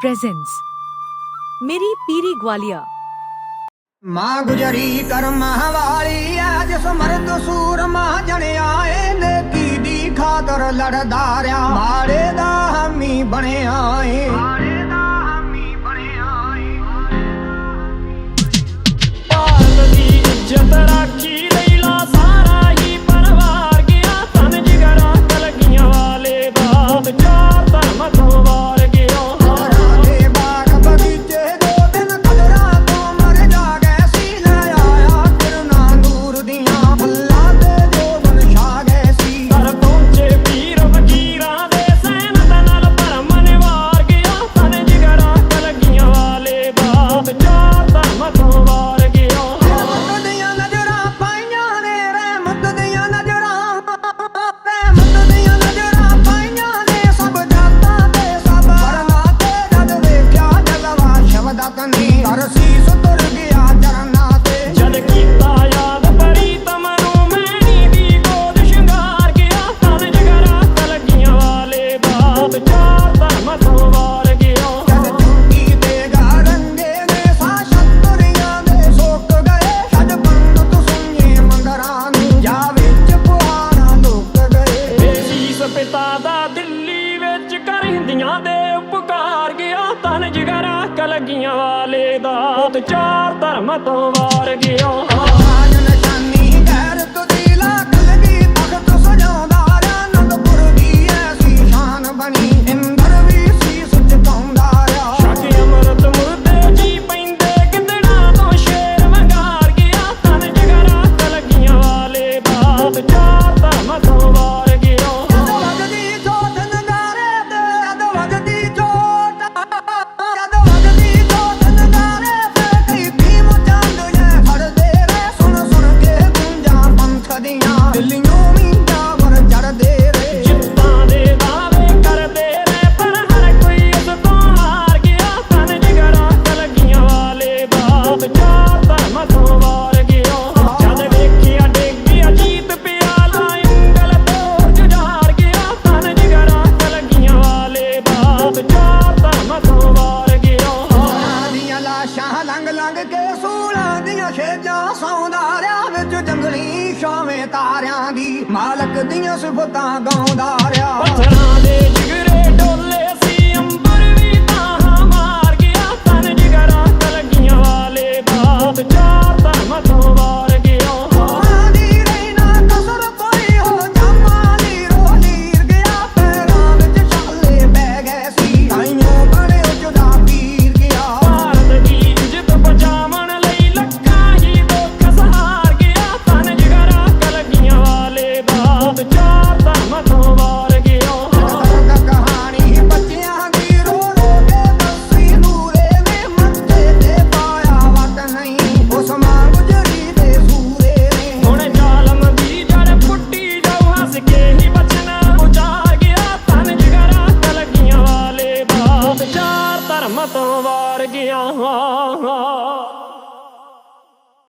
Presence मेरी पीरी ग्वालिया। माँ गुजरी कर महावाली आज समर्द सूर माँ जने आए, नेकी दी खातर लड़दारिया। मारे दा हमी बने आए ਦੀਆਂ ਦੇ ਉਪਕਾਰ ਗਿਆ, ਤਨ ਜਿਗਰਾ ਕਲਗੀਆਂ ਵਾਲੇ ਦਾ ਪੁੱਤ ਚਾਰ ਧਰਮ ਤੋਂ ਵਾਰ ਗਿਆ। ਦੀਆਂ ਕਰਦੇ ਪਰ ਹਰ ਕੋਈ ਉਸ ਗਿਆ। ਤਨ ਜਿਗੜਾ ਕਲਗੀਆਂ ਵਾਲੇ ਦਾ ਪੰਜਾਬ ਧਰਮ ਤੋਂ ਵਾਰ ਗਿਆ। ਜਦ ਵੇਖਿਆ ਡੇਗਿਆ ਜੀਤ ਪਿਆਲਾ ਇੰਗਲ ਤੋਂ ਜੁਝਾਰ ਗਿਆ। ਤਨ ਜਿਗੜਾ ਕਲਗੀਆਂ ਵਾਲੇ ਦਾ ਪੰਜਾਬ ਧਰਮ ਤੋਂ ਗਿਆ। ਲਾਸ਼ਾਂ ਲੰਗ ਲੰਗ ਕੇ ਸੂਲਾਂ ਦੀਆਂ ਖੇਜਾਂ ਸੌਂਦਾ ਚ ਜੰਗਲੀ ਸ਼ਾਵੇਂ ਤਾਰਿਆਂ ਦੀ ਮਾਲਕ ਦੀਆਂ ਸਿਫਤਾਂ ਗਾਉਂਦਾ ਰਿਹਾ। Oh.